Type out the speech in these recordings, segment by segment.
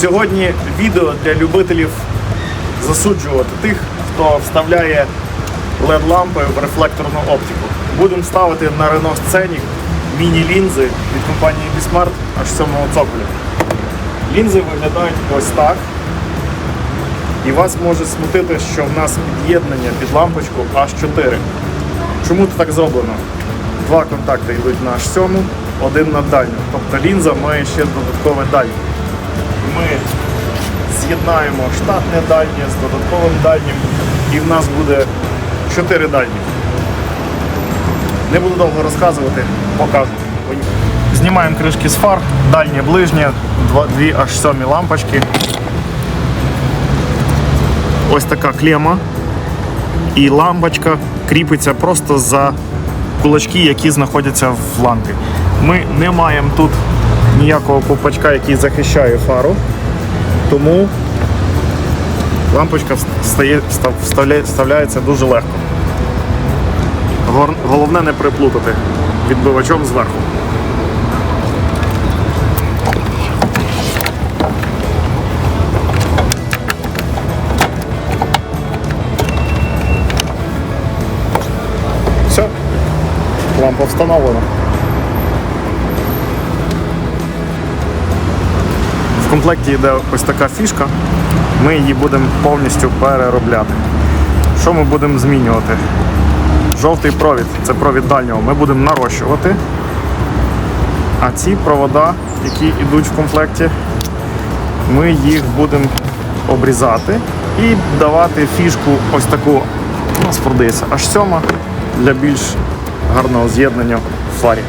Сьогодні відео для любителів засуджувати тих, хто вставляє LED-лампи в рефлекторну оптику. Будемо ставити на Renault Scenic міні-лінзи від компанії Bismart аж 7 цоколя. Лінзи виглядають ось так. І вас може смутити, що в нас під'єднання під лампочку аж 4. Чому це так зроблено? Два контакти йдуть на аж 7, один на дальню. Тобто лінза має ще додаткове дальнє. Ми з'єднаємо штатне дальнє з додатковим дальнім, і в нас буде 4 дальні. Не буду довго розказувати, покажу. Знімаємо кришки з фар, дальнє ближнє, дві аж сьомі лампочки. Ось така клема. І лампочка кріпиться просто за кулачки, які знаходяться в лампі. Ми не маємо тут ніякого ковпачка, який захищає фару, тому лампочка встає, став- вставляє- вставляється дуже легко. Головне не приплутати відбивачом зверху. Все, лампа встановлена. В комплекті йде ось така фішка. Ми її будемо повністю переробляти. Що ми будемо змінювати? Жовтий провід це провід дальнього. Ми будемо нарощувати. А ці провода, які йдуть в комплекті, ми їх будемо обрізати і давати фішку ось таку, у нас продається аж сьома для більш гарного з'єднання в фарі.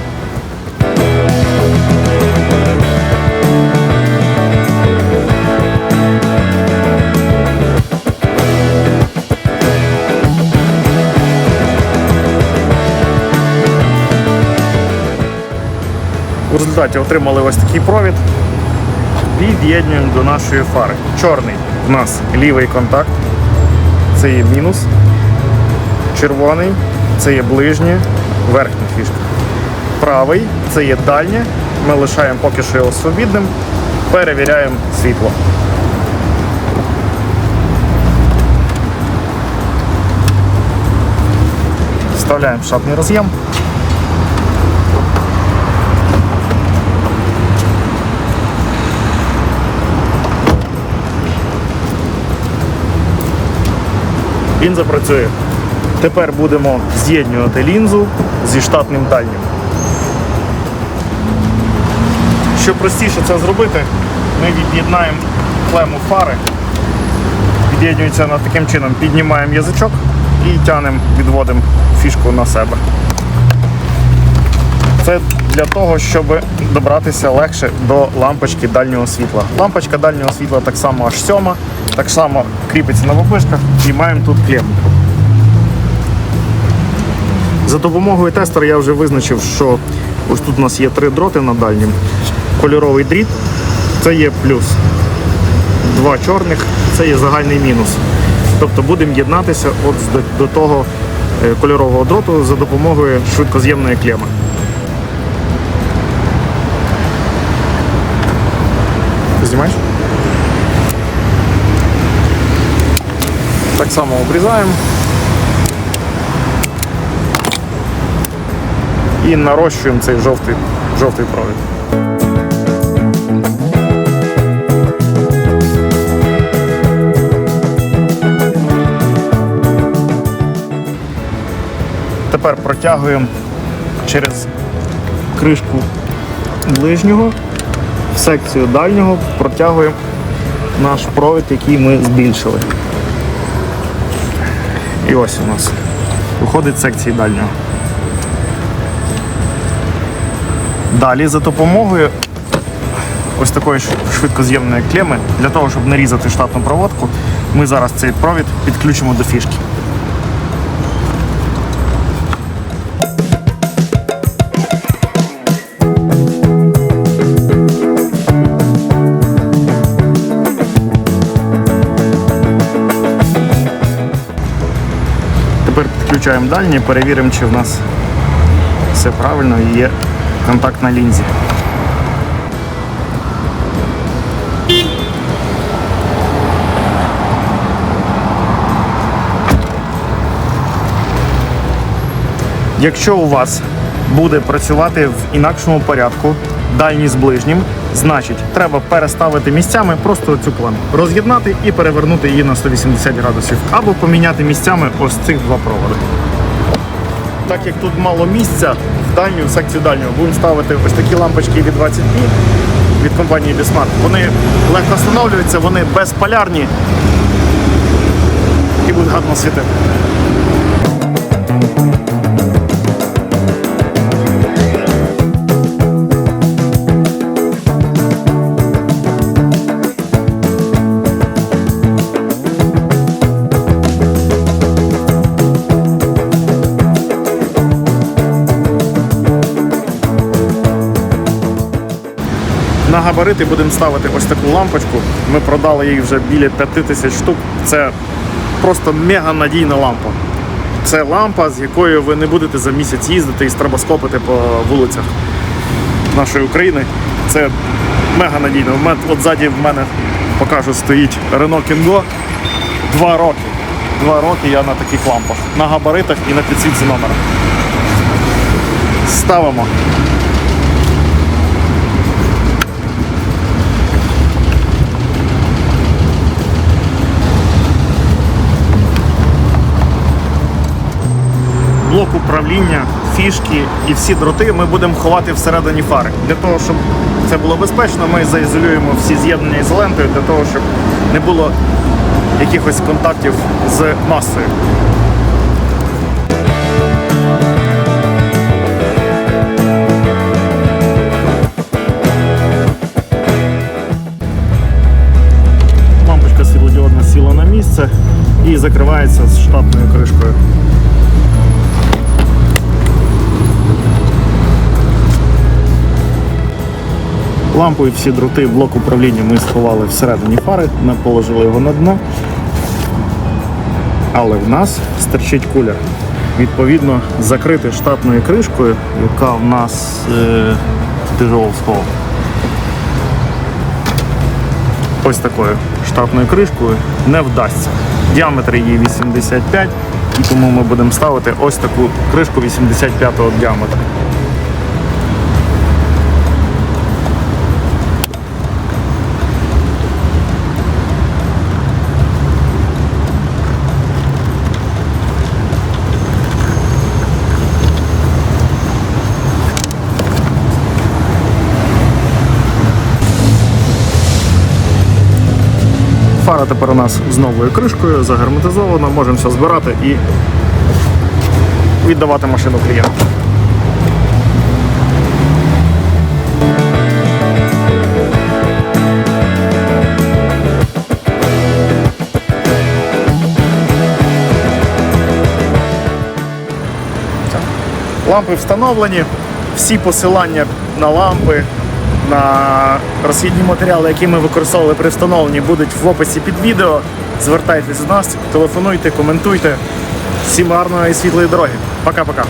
Результаті отримали ось такий провід. Від'єднуємо до нашої фари. Чорний у нас лівий контакт, це є мінус. Червоний це є ближнє, верхня фішка. Правий це є дальнє. Ми лишаємо поки що його свобідним. Перевіряємо світло. Вставляємо штатний роз'єм. Він запрацює. Тепер будемо з'єднувати лінзу зі штатним дальнім. Щоб простіше це зробити, ми від'єднаємо клему фари. Від'єднується вона таким чином, піднімаємо язичок і тянемо, відводимо фішку на себе. Це для того, щоб добратися легше до лампочки дальнього світла. Лампочка дальнього світла так само аж сьома, так само кріпиться на бабишках і маємо тут клему. За допомогою тестера я вже визначив, що ось тут у нас є три дроти на дальнім. Кольоровий дріт це є плюс. Два чорних це є загальний мінус. Тобто будемо єднатися от до, до того е, кольорового дроту за допомогою швидкоз'ємної клеми. Так само обрізаємо. І нарощуємо цей жовтий, жовтий провід. Тепер протягуємо через кришку ближнього в секцію дальнього протягуємо наш провід, який ми збільшили. І ось у нас виходить секції дальнього. Далі за допомогою ось такої швидкоз'ємної клеми, для того, щоб нарізати штатну проводку, ми зараз цей провід підключимо до фішки. Тепер підключаємо дальні, перевіримо, чи в нас все правильно і є контакт на лінзі. Якщо у вас буде працювати в інакшому порядку, дальній з ближнім, значить треба переставити місцями просто цю планку. Роз'єднати і перевернути її на 180 градусів. Або поміняти місцями ось цих два проводи. Так як тут мало місця, в дальню секцію дальнього будемо ставити ось такі лампочки від 20 p від компанії Bismarck. Вони легко встановлюються, вони безполярні і будуть гарно світити. На габарити будемо ставити ось таку лампочку. Ми продали її вже біля 5 тисяч штук. Це просто мега надійна лампа. Це лампа, з якою ви не будете за місяць їздити і стробоскопити по вулицях нашої України. Це мега надійно. От ззаді в мене покажу стоїть Renault Kingo. Два роки. Два роки я на таких лампах. На габаритах і на підсвітці номера. Ставимо. Блок управління, фішки і всі дроти ми будемо ховати всередині фари. Для того, щоб це було безпечно, ми заізолюємо всі з'єднання ізолентою для того, щоб не було якихось контактів з масою. Лампочка світлодіодна сіла на місце і закривається з штатною кришкою. Лампу і всі дроти, блок управління ми сховали всередині фари, ми положили його на дно. Але в нас стерчить кулер. Відповідно, закрити штатною кришкою, яка в нас е. Ось такою штатною кришкою не вдасться. Діаметр її 85, і тому ми будемо ставити ось таку кришку 85-го діаметру. Тепер у нас з новою кришкою, загерметизована, можемо все збирати і віддавати машину клієнту. Лампи встановлені, всі посилання на лампи, розхідні матеріали, які ми використовували при встановленні, будуть в описі під відео. Звертайтесь до нас, телефонуйте, коментуйте. Всім гарної і світлої дороги. Пока-пока.